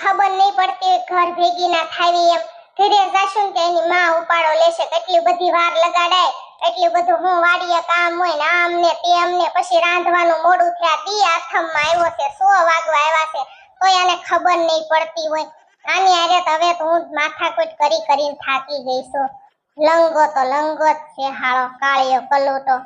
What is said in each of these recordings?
ખબર નહીં પડતી ઘર ભેગી ના થાવી એમ. ઘરે જાશું તો એની માં ઉપાડો લેશે કેટલી બધી વાર લગાડાય એટલું બધું હું વાડીએ કામ હોય ને આમ ને તેમ ને પછી રાંધવાનું મોડું થયા દી આથમમાં આવ્યો છે, સો વાગવા આવ્યા છે. કોઈ આને ખબર નહીં પડતી હોય. આની આરે તો હવે તો હું માથાકૂટ કરી કરીને થાકી ગઈ છું. લંગો તો લંગો જ છે હાળો, કાળિયો કલુટો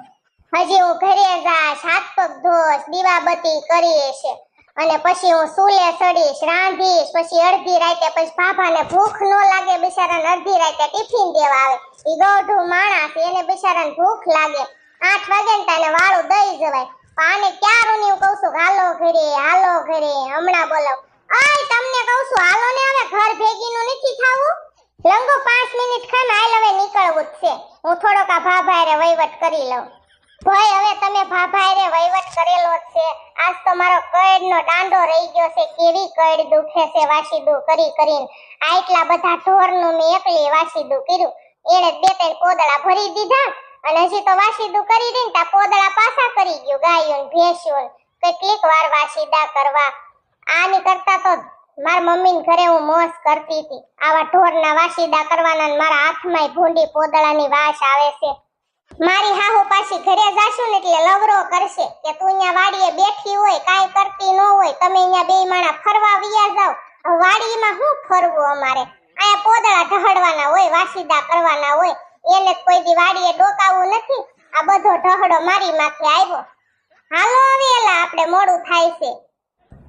હજી હું ઘરે જાશ હાથ પગ ધોશ, દીવાબત્તી કરીએ છે. અને પછી હું સૂલે, સડીશ, રાંધીશ, પછી અડધી રાતે, પછી ભાભાને ભૂખ ન લાગે, બિચારાને અડધી રાતે ટિફિન દેવા આવે. એ ગૌઢું માણસ, એને બિચારાને ભૂખ લાગે. આઠ વાગે ને તાને વાળું દઈ જવાય. પણ આને ક્યારું હું કહું છું હાલો ઘરે હાલો ઘરે, હમણાં બોલાવ. આય, તમને કહું છું, હાલો ને હવે ઘર ભેગીનું નથી થાવું? લંગો પાંચ મિનિટ ખાન હાલ હવે નીકળવું જ છે. હું થોડોક આ ભાભા રે વહીવટ કરી લઉં. હવે તમે ભાભાઈ રે વહીવટ કરેલો છે. આજ તો મારો કઈડનો દાંડો રહી ગયો છે. કેવી કઈડ દુખે છે વાસીદું કરી કરીને. આટલા બધા ઢોરનું મેં એકલી વાસીદું કર્યું. એણે બે ત્રણ પોદળા ભરી દીધા અને હજી તો વાસીદું કરી દઈને તા પોદળા પાછા કરી ગયું, ગાયું ને ભેંસ્યું કેટલીક વાર વાસીદા કરવા. આની કરતા તો મારા મમ્મીને ઘરે હું મોસ કરતી હતી. આવા ઢોરના વાસીદા કરવાના ને મારા હાથમાંય ભૂંડી પોદળાની વાસ આવે છે. મારી હાહુ પાછી ઘરે જાશું ને એટલે લવરો કરશે કે તું અહીંયા વાડીએ બેઠી હોય, કાંઈ કરતી ન હોય, તમે અહીંયા બે માણા ફરવા વિયા જાવ. વાડીમાં શું ફરવું અમારે? અહીંયા પોદળા ઢહડવાના હોય, વાસીદા કરવાના હોય, એને કોઈ દી વાડીએ ડોકાવું નથી. આ બધો ઢહડો મારી માથે આવ્યો. હાલો હવે એલા, આપણે મોડું થાય છે.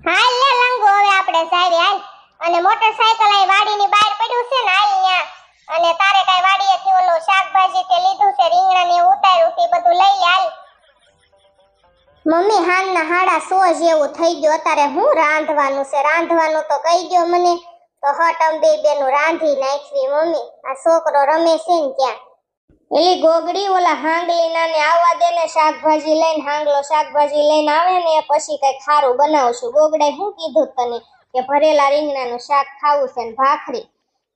હાલ લે લંગો, હવે આપણે સાહેબ હાલ. અને મોટરસાયકલ અહીં વાડીની બહાર પડ્યું છે ને, હાલ ન્યા. મમ્મી, હાલના હાડા સો જેવું થઈ ગયો. અત્યારે હું રાંધવાનું છે? રાંધવાનું તો કહી ગયો મને. તો હટ અંબે બેનું રાંધી નાખવી મમ્મી. આ છોકરો રમે છે ને ત્યાં. એલી ગોગડી ઓલા હાંગલીના ને આવવા દે ને શાકભાજી લઈને, હાંગલો શાકભાજી લઈને આવે ને પછી કઈ ખારું બનાવશું. ગોગડાએ શું કીધું તને કે ભરેલા રીંગણાનું શાક ખાવું છે ને ભાખરી?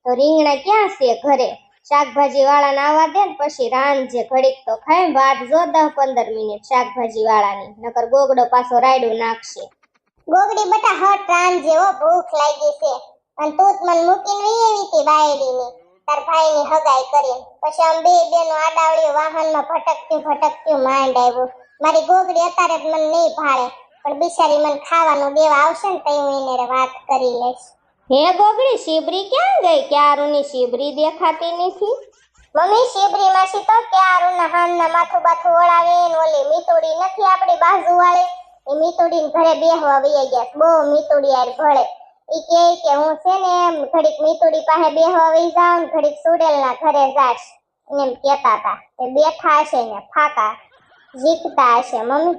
તો રીંગણા ક્યાં છે ઘરે? શાકભાજી વાળાને આવવા દે ને પછી રાંધજે. ઘડીક તો ખાય વાત જો દસ પંદર મિનિટ શાકભાજી વાળાની નકર ગોગડો પાછો રાયડું નાખશે. ગોગડી બટા હટ રાંધજે હો, ભૂખ લાગી છે. અને તું જ મને મૂકીને વહી આવી તી બાયડીની તાર ભાઈની હગાઈ કરીને પછી આમ બે બેનો આડાવડી વાહનમાં ભટકતી ભટકતું માંડ આવ્યું. મારી ગોગડી અત્યારે મને નહીં ભાળે. પણ બિચારી મને ખાવાનું દેવા આવશે ને તો હું એને વાત કરી લઈશ. હે ગોગડી શિબરી ક્યાં ગઈ? ક્યારુની શિબરી દેખાતી નથી? મમ્મી શિબરી માસી તો ક્યારુના હાનના માથું બાથું ઓળાવે ને ઓલી મીતુડી નથી આપણી બાજુ વાળે? એ મીતુડી ઘરે બેહવા વહી ગયા બહુ મીતુડી યાર ભળે. એ કે કે હું છે ને એમ ઘડીક મીતુડી પાસે બેહવા વહી જાઉં ઘડીક સુડેલના ઘરે જાશ એમ કહેતા હતા એ બેઠા હશે ને, ફાકા જીકતા હશે, મમ્મી.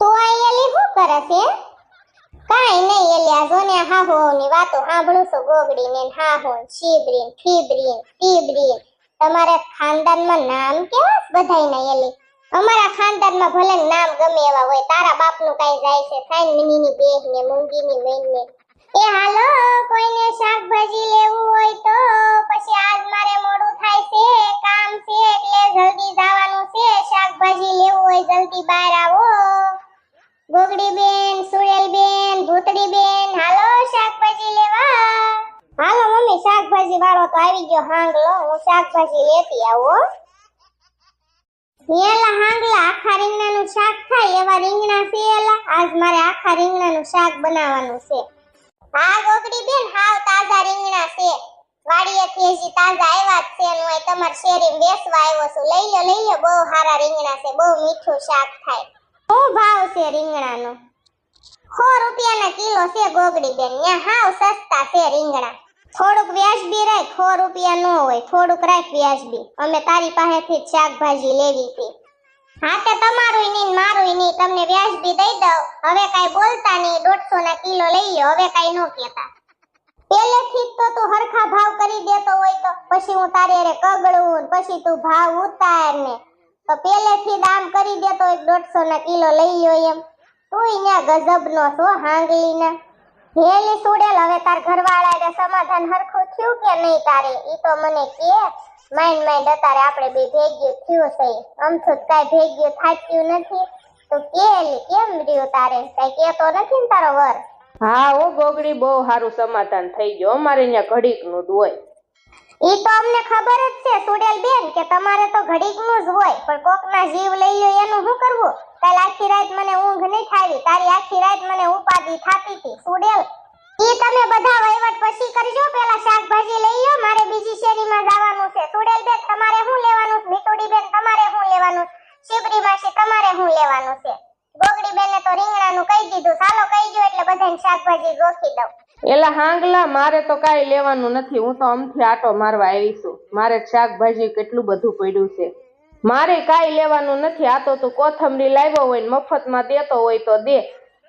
તો અહીંયા શું કરે છે? કાંઈ નહીં એલી આ જોને હાહુની વાતો સાંભળું છું ગોગડી ને હાહુ શીબરી ફીબરી ટીબરી તમારે ખાનદાનમાં નામ કેવા? બધાયના એલી અમારા ખાનદાનમાં ભલે નામ ગમે એવા હોય, તારા બાપનું કાંઈ જાય છે સાઈન મિનીની બેહ ને મૂંગીની મેન ને એ હાલો, કોઈને શાકભાજી લેવું હોય તો પછી આજ મારે મોડું થાય છે, કામ છે, એટલે જલ્દી જવાનું છે, શાકભાજી લેવું હોય, જલ્દી બહાર આવો. ગોગડી બેન સુરેલ બેન ભૂતડી બેન હાલો શાકભાજી લેવા. હાલો મમ્મી, શાકભાજી વાળો તો આવી ગયો હાંગલો. હું શાકભાજી લેતી આવું એલા હાંગલા, આખા રીંગણાનું શાક થાય એવા રીંગણા છે એલા. આજ મારે આખા રીંગણાનું શાક બનાવવાનું છે. હા ગોગડી બેન હાવ તાજા રીંગણા છે. વાડીએથી હજી તાજા આવ્યા જ છે અહીં તમાર શેરી બેસવા આવ્યો છું. લઈ લો લઈ લો બહુ સારા રીંગણા છે, બહુ મીઠું શાક થાય. શું ભાવ છે રીંગણાનો? સો રૂપિયાના કિલો છે ગોગડી બેન ત્યાં હાવ સસ્તા છે રીંગણા. થોડુંક વ્યાજબી રાખ, સો રૂપિયા નો હોય, થોડુંક રાખ વ્યાજબી. અમે તારી પાસેથી શાકભાજી લેવી હતી હા તે તમારું નહીં મારું નહીં, તમને વ્યાજબી દઈ દઉં. હવે કાઈ બોલતા નહીં દોઢસો ના કિલો લઈએ હવે કાંઈ ન કહેતા. પહેલેથી તો તું હરખા ભાવ કરી દેતો હોય તો, પછી હું તારે કગળું પછી તું ભાવ ઉતાર ને તો પહેલેથી આમ કરી દેતો એક દોઢસો ના કિલો લઈ ગયો એમ. તું અહીંયા ગજબ નો છો હાંગલીના હેલી સુડેલ, હવે તાર ઘરવાળા રે સમાધાન હરખું થયું કે નહીં તારે? ઈ તો મને કે, માઇન્ડ માઇન્ડ, અત્યારે આપણે બે ભેગ્યું થયું છે. અમથું કાંઈ ભેગ્યું થાક્યું નથી. તો કે એલી કેમ રહ્યું તારે? કાંઈ કેતો નથી ને તારો વર? હા, ઓ ગોગડી, બહુ સારું સમાધાન થઈ ગયું. અમારે અહીંયા ઘડીકનું જ હોય. ઈ તો અમને ખબર જ છે સુડેલ બેન કે તમારે તો ઘડીકનું જ હોય, પણ કોકના જીવ લઈ લ્યો, એનું શું કરવું? કાલ આખી રાત મને ઊંઘ નહીં થાવી, તારી આખી રાત મને ઉપાધિ થાતી હતી, સુડેલ. ઈ તમે બધા વહીવટ પછી કરજો, પેલા શાકભાજી લઈ લ્યો, મારે બીજી શેરીમાં જવાનું છે. સુડેલ બેન તમારે શું લેવાનું છે? મીઠુડી બેન તમારે શું લેવાનું શિબરી માસી તમારે શું લેવાનું છે? ગોગડી બેને તો રીંગણાનું કહી દીધું. ચાલો કહી જો એટલે બધાને શાકભાજી ગોખી દઉં. એલા હાંગલા, મારે તો કાંઈ લેવાનું નથી. હું તો અમથી આટો મારવા આવી છું. મારે શાકભાજી કેટલું બધું પડ્યું છે. મારે કાંઈ લેવાનું નથી. આ તો તું કોથમરી લાવ્યો હોય ને મફતમાં દેતો હોય તો દે.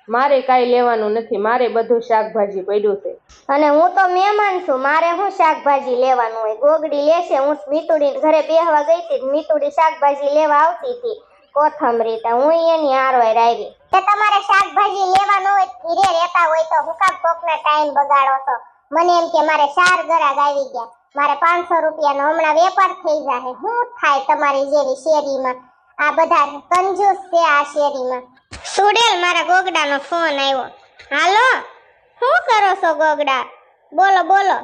મારે કાંઈ લેવાનું નથી. મારે બધું શાકભાજી પડ્યું છે. અને હું તો મહેમાન છું. મારે હું શાકભાજી લેવાનું હોય? ગોગડી લેશે. હું મીતુડી ઘરે બેહવા ગઈ હતી મીતુડી શાકભાજી લેવા આવતી હતી કોથમરી તો હું એની આરોય આવી. તે તમારે શાકભાજી લેવાનું હોય, ઘરે રહેતા હોય તો હું કામ કોકના ટાઈમ બગાડો છો? મને એમ કે મારે ચાર ગરાગ આવી ગયા. મારે પાંચસો રૂપિયાનો હમણાં વેપાર થઈ જાય શું થાય તમારી જેવી શેરીમાં? આ બધા કંજૂસ છે આ શેરીમાં. સુડેલ મારા ગોગડાનો ફોન આવ્યો. હાલો, શું કરો છો ગોગડા? બોલો બોલો.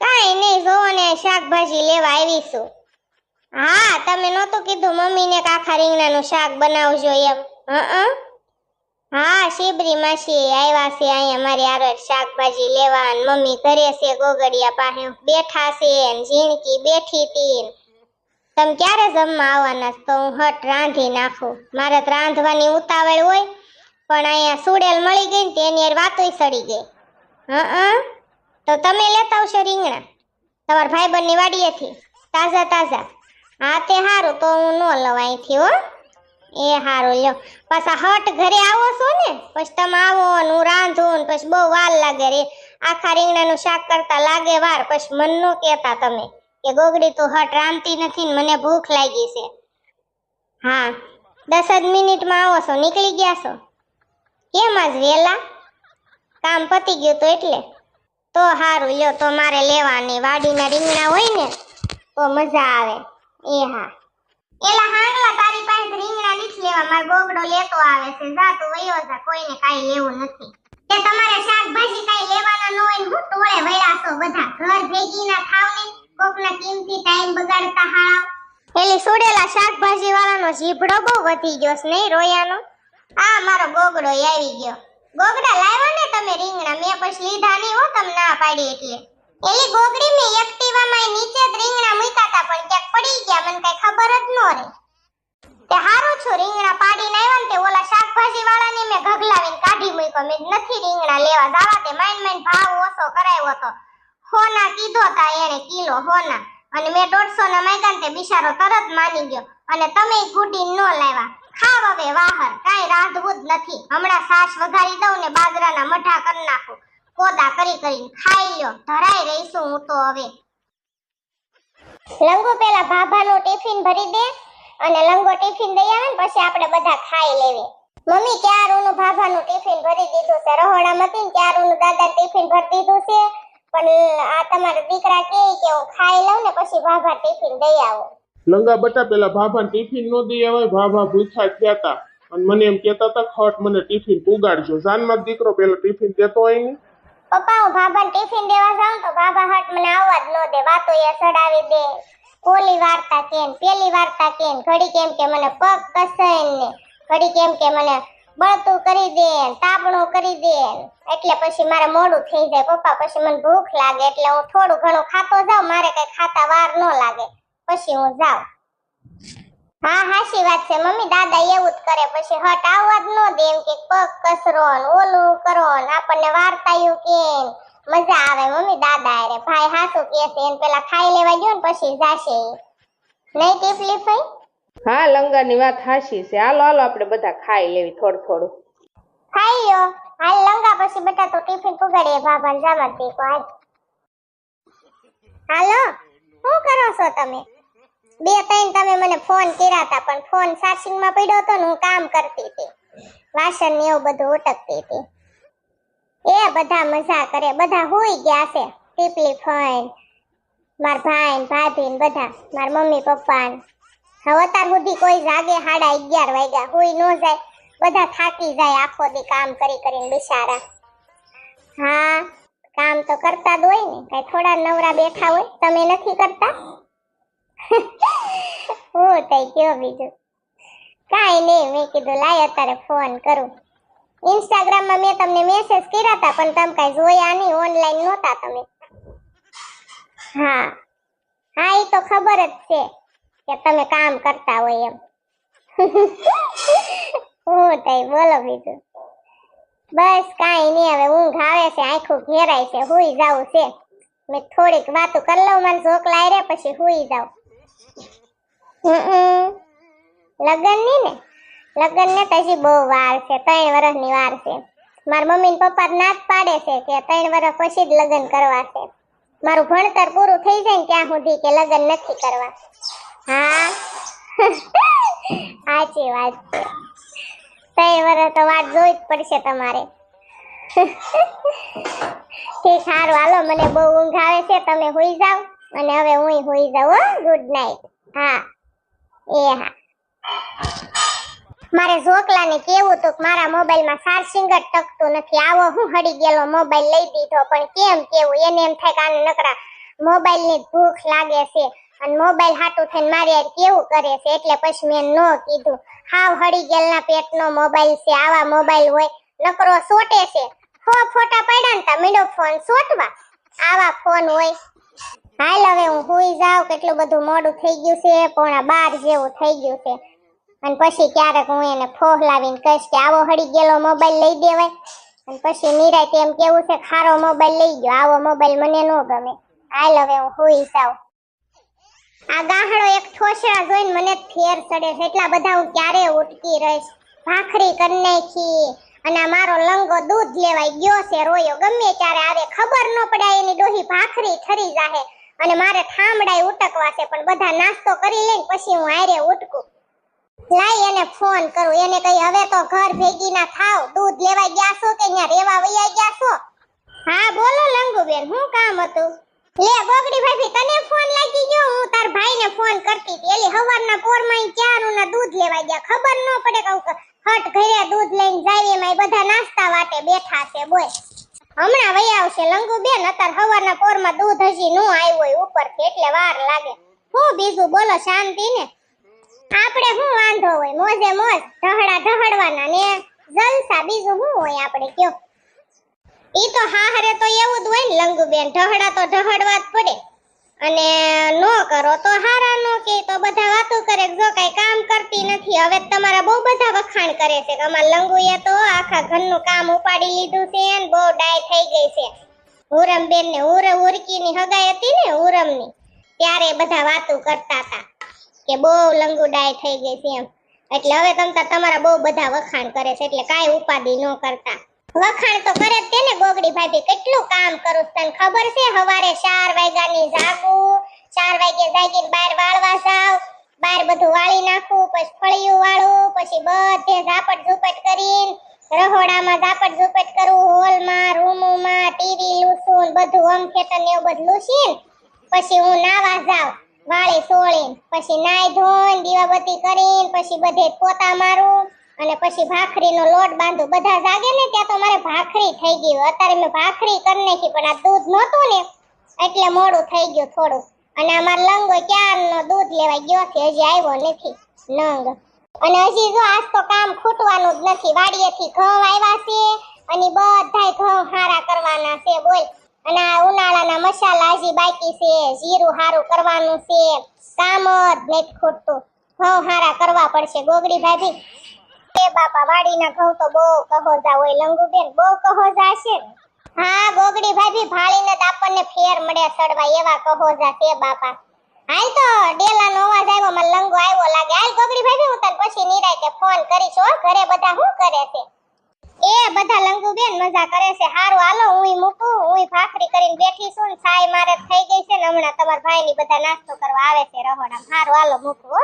કાંઈ નહીં જોવો ને શાકભાજી લેવા આવીશું હા, તમે નહોતું કીધું મમ્મીને કે આખા રીંગણાનું શાક બનાવજો એમ. હં હા શિબરી માસી આવ્યા છે અહીંયા મારી આરે શાકભાજી લેવા મમ્મી ઘરે છે ગોગડિયા પાસે. બેઠા છે ને ઝીણકી બેઠી તી તમે ક્યારે જમવા આવવાના તો હું હટ રાંધી નાખું. મારે તો રાંધવાની ઉતાવળ હોય, પણ અહીંયા સુડેલ મળી ગઈ ને તેની વાતોય સડી ગઈ. હં તો તમે લેતા આવશો રીંગણા? તમારા ભાઈબંધની વાડીએથી? તાજા તાજા. હા, તે સારું તો હું ન લઉં અહીંથી, હો. એ હારું, લ્યો. પાછા હટ ઘરે આવો છો ને, પછી તમે આવો ને હું રાંધું ને પછી બહુ વાર લાગે રે. આખા રીંગણાનું શાક કરતા લાગે વાર, પછી મન કહેતા તમે કે ગોગડી, તું હટ, રાંધતી નથી ને મને ભૂખ લાગી છે. હા, દસ જ મિનિટમાં આવો છો, નીકળી ગયા છો? કેમ આજ વહેલા? કામ પતી ગયું તો એટલે? તો હારું, લ્યો, તો મારે લેવાની વાડીના રીંગણા હોય ને, તો મજા આવે. એ હા. એલા હાંગલા તારી પાસે રીંગણા નથી લેવા માર ગોગડો લેતો આવે છે. જા તું વયો જા કોઈને કાઈ લેવું નથી. તે તમારે શાકભાજી કાઈ લેવાના ન હોય ને હું ટોળે વળ્યા છો બધા. ઘર ભેગી ના થાવ ને કોકના કિંમતી ટાઈમ બગાડતા હાવ એલી સુડેલા શાકભાજી વાળાનો જીભડો બહુ વધી ગયો છે નહીં રોયાનો? આ મારો ગોગડો આવી ગયો. ગોગડા લાવ્યા ને તમે રીંગણા? મેં પછી લીધા નહીં હો તમને ના પાડી એટલે. એલી ગોગડી મેં એક્ટિવામાં નીચે જ રીંગણા મૂક્યા હતા પણ ક્યાંક પડી ગયા, મને કઈ ખબર જ ન રહી. તે હારું છું, રીંગણા પાડીને આવ્યા ને તે ઓલા શાકભાજી વાળાને મે ઘગલાવીને કાઢી મૂક્યો. મે નથી રીંગણા લેવા, જાવા તે માઇન માઇન ભાવ ઓછો કરાવ્યો હતો. હોના કીધો તા એને કિલો હોના. અને મેં દોઢસો ના માંગ્યા તે બિચારો તરત માની ગયો. અને તમે ગુડી ન લાવ્યા. ખાવ હવે વાહર કાઈ રાંધવું જ નથી. હમણાં સાસ વઘારી દઉં ને બાજરાના મઠા કરી નાખું. કોદા કરી કરીને ખાઈ લ્યો. ધરાઈ રહીશું હું તો હવે. લંગો પેલા ભાભાનો ટિફિન ભરી દે અને લંગો ટિફિન દઈ આવે ને પછી આપણે બધા ખાઈ લેવી. મમ્મી, ક્યારુનું ભાભાનું ટિફિન ભરી દીધું છે? રહોડામાં હતી ક્યારોનું દાદા ટિફિન ભરી દીધું છે? પણ આ તમારા દીકરા કે કે હું ખાઈ લઉં ને પછી ભાભા ટિફિન દઈ આવો. લંગા બટા પેલા ભાભા ટિફિન નો દઈ આવે, ભાભા ભૂખ્યા થયા હતા અને મને એમ કહેતા હતા, ખટ મને ટિફિન પુગાડજો. જાનમાં દીકરો પેલો ટિફિન દેતો હોય ને પપ્પા, હું ભાભાને ટિફિન દેવા જાઉં તો ભાભા હટ મને આવવા જ ન દે, વાતો એ સડાવી દે. ઓલી વાર્તા કેમ પેલી વાર્તા કેમ ઘડી કેમ કે મને પગ કસાય ને, ઘડી કેમ કે મને બળતું કરી દે તાપણું કરી દે એટલે પછી મારે મોડું થઈ જાય, પપ્પા, પછી મને ભૂખ લાગે, એટલે હું થોડું ઘણું ખાતો જાઉં, મારે કઈ ખાતા વાર ન લાગે. પછી હું જાઉં. હા હાચી વાત છે. મમ્મી દાદા એવું જ કરે. પછી હટ આવવા જ ન દે એમ કે પગ કસરો ને ઓલું કરો ને. આપણને વાર્તાયું કે મજા આવે. મમ્મી દાદા અરે ભાઈ હાસુ કે છે. એને પેલા ખાઈ લેવા ગયો ને પછી જાશે. નહીં ટીપલી ભાઈ હા લંગરની વાત હાશી છે. હાલો હાલો આપણે બધા ખાઈ લેવી થોડું થોડું. ખાઈ લો હાલ લંગા પછી બેટા તો ટિફિન પુગાડીએ. ભાભાને જામા દેખો હાલ. હાલો. શું કરો છો તમે? બે ત્રણ તમે મને ફોન કર્યા હતા, પણ ફોન ચાર્જિંગમાં પડ્યો હતો ને હું કામ કરતી હતી. વાસણ ને એવું બધું ઉટકતી હતી. એ બધા મજા કરે, બધા હોઈ ગયા છે. ટીપલી ફઈન માર ભાઈ ભાભી બધા, માર મમ્મી પપ્પા હવે અત્યાર સુધી કોઈ જાગે સાડા અગિયાર વાગ્યા હોય ન જાય. બધા થાકી જાય આખો દી કામ કરી કરીને બિચારા. કરતા જ હોય ને, કઈ થોડા નવરા બેઠા હોય, તમે નથી કરતા? હું તઈ ગયો બીજું? કાંઈ નહીં, મેં કીધું, લાય અત્યારે ફોન કરું. ઇન્સ્ટાગ્રામમાં મેં તમને મેસેજ કર્યા હતા, પણ તમે કાંઈ જોયા નહીં ઓનલાઈન નહોતા તમે. હા. હા એ તો ખબર જ છે કે તમે કામ કરતા હોય એમ. હું તઈ બોલો બીજું. બસ કાંઈ નહીં, હવે ઊંઘ આવે છે, આખું ઘેરાય છે, હુઈ જાવું છે. મેં થોડીક વાતો કરી લઉં, મને ઝોક લાય રે પછી હુઈ જાઉં. હમ. લગન ને? લગન ને તો બહુ વાર છે, ત્રણ વર્ષની વાર છે. મારા મમ્મી ને પપ્પા ના પાડે છે કે ત્રણ વર્ષ પછી જ લગ્ન કરવા છે. મારું ભણતર પૂરું થઈ જાય ને ત્યાં સુધી કે લગ્ન નથી કરવા. હા? સાચી વાત છે. ત્રણ વર્ષ તો વાત જોઈ જ પડશે તમારે. ઠીક, સારું. હાલો, મને બહુ ઊંઘ આવે છે. તમે હોઈ જાઓ. અને હવે હું હોઈ જાઉં ગુડ નાઇટ હા. એ હા. મારે ઝોકલાને કેવું કે મારા મોબાઈલમાં ચાર્જિંગ જ ટકતું નથી. આવો હું હડી ગયેલો મોબાઈલ લઈ દીધો, પણ કેમ કેવું? એને એમ થાય કે આને નકરા મોબાઈલની ભૂખ લાગે છે. અને મોબાઈલ હાટું થઈને મારી યાર કેવું કરે છે? એટલે પછી મેં નો કીધું. હાવ હડી ગયેલના પેટનો મોબાઈલ છે, આવા મોબાઈલ હોય. નકરો સોટે છે. હો, ફોટા પડ્યા ને તા, મીડો ફોન સોટવા. આવા ફોન હોય. હાલ હવે હું સુઈ જાઉં, કેટલું બધું મોડું થઈ ગયું છે, પોણા બાર જેવું થઈ ગયું છે. અને પછી ક્યારેક હું એને ફોહ લાવીને કહીશ કે આવો હળી ગયેલો મોબાઈલ લઈ દેવાય. અને પછી નિરાય તેમ કેવું છે, ખારો મોબાઈલ લઈ ગયો, આવો મોબાઈલ મને ન ગમે. હાલ હવે હું સુઈ જાઉં. આ ગાહડો એક ઠોસરા જોઈને મને ફેર ચડે છે, એટલા બધા હું ક્યારે ઉટકી રહીશ. ભાખરી કરી નાખી, અને મારો લંગો દૂધ લેવાય ગયો છે, રોયો. ગમે ત્યારે આવે, ખબર ન પડે એની ડોહી ભાખરી ઠરી જાહે. અને મારે ઠામડાય ઉટકવા છે, પણ બધા નાસ્તો કરી લઈને પછી હું હારે ઉટકું. લાઈ એને ફોન કરું, એને કઈ હવે તો ઘર ભેગી ના થાવ. દૂધ લેવા ગયા છો કે ત્યાં રેવા વૈયા ગયા છો? હા, બોલો લંગુબેન શું કામ હતું? લે બોગડી ભાભી, તને ફોન લાગી ગયો? હું તાર ભાઈને ફોન કરતી હતી. એલી હવારના પોરમાં ક્યારું ના દૂધ લેવા ગયા? ખબર ન પડે કહું કે હટ ઘરે દૂધ લઈને જાય એમાં બધા નાસ્તા વાટે બેઠા છે બોય હમણાં વહી આવશે લંગુ બેન હવારના પોરમાં દૂધ હજી નું આવ્યું હોય ઉપરથી, એટલે વાર લાગે. હું બીજું બોલો, શાંતિ ને? આપણે શું વાંધો હોય? મોજે મોજ, ઢહડા ઢહડવાના ને? જલસા, બીજું શું હોય આપણે કયો? ઈ તો હાહરે તો એવું જ હોય ને લંગુબેન ઢહડા તો ઢહડવા જ પડે. અને નો કરો તો હારા નો કે, તો બધા વાતો કરે, જો કઈ કરતી નથી. હવે તમારા બહુ બધા વખાણ કરે છે. કે લંગુએ તો આખા ઘરનું કામ ઉપાડી લીધું છે અને બહુ ડાય થઈ ગઈ છે. હુરમબેન ને હુર હુરકીની હગાઈ હતી ને હુરમની, ત્યારે બધા વાતો કરતા હતા કે બહુ લંગુડાઈ થઈ ગઈ છે એમ. એટલે હવે તમ તમારા બહુ બધા વખાણ કરે છે. એટલે કાંઈ ઉપાધિ ન કરતા. વખાણ તો કરે જ તેને ગોગડી ભાભી. કેટલું કામ કરું તને ખબર છે? હવારે ચાર વાગ્યાની જાગું. ચાર વાગે જાગીને બહાર વાળવા જાવ બહાર બધું વાળી નાખું, પછી ફળિયું વાળું, પછી બધે ઝાપટ ઝૂપટ કરીને રહોડામાં ઝાપટ ઝૂપટ કરું, હોલમાં, રૂમમાં ટીવી લૂસું બધું હોમ થિયેટર ને એવું બધું લૂસીને, પછી હું નાવા જાઉં, વાળી સોળીને, પછી નાઈ ધોઈને દીવાબત્તી કરીને પછી બધે પોતા મારું, અને પછી ભાખરીનો લોટ બાંધું. બધા જાગે ને ત્યાં તો મારે ભાખરી થઈ ગયું અત્યારે મેં ભાખરી કરી નાખી, પણ આ દૂધ નહોતું ને, એટલે મોડું થઈ ગયું થોડું અને અમાર લંગો ક્યારનો દૂધ લેવા ગયો છે હજી આવ્યો નથી લંગ. અને હજી જો આજ તો કામ ખૂટવાનું જ નથી, વાડીએથી ઘઉં આવ્યા છે અને બધાય ઘઉં હારા કરવાના છે બોલ. અને આ ઉનાળાના મસાલા હજી બાકી છે, જીરું હારું કરવાનું છે, કામ જ નથી ખૂટતું. ઘઉં હારા કરવા પડશે, ગોગડી ભાભી. એ બાપા, વાડીના ઘઉં તો બહુ કહોજા હોય, લંગુબેન, બહુ કહોજા છે ને હા, ગોગડી ભાભી, ભાળીને જ આપણને ફેર મળે સડવા એવા કહોજા છે બાપા. હાલ તો ડેલાનો અવાજ આવ્યો, મને લંગો આવ્યો લાગે. હાલ ગોગડી ભાભી, હું તને પછી નિરાયતે ફોન કરીશ હો. ઘરે બધા શું કરે છે? એ બધા લંગુ બેન મજા કરે છે. હારું, હાલો હું મૂકું હું ભાખરી કરીને બેઠી છું ને છાય મારે થઈ ગઈ છે ને હમણાં તમારા ભાઈ ની બધા નાસ્તો કરવા આવે છે રહોડા હારું, હાલો, મૂકું હો.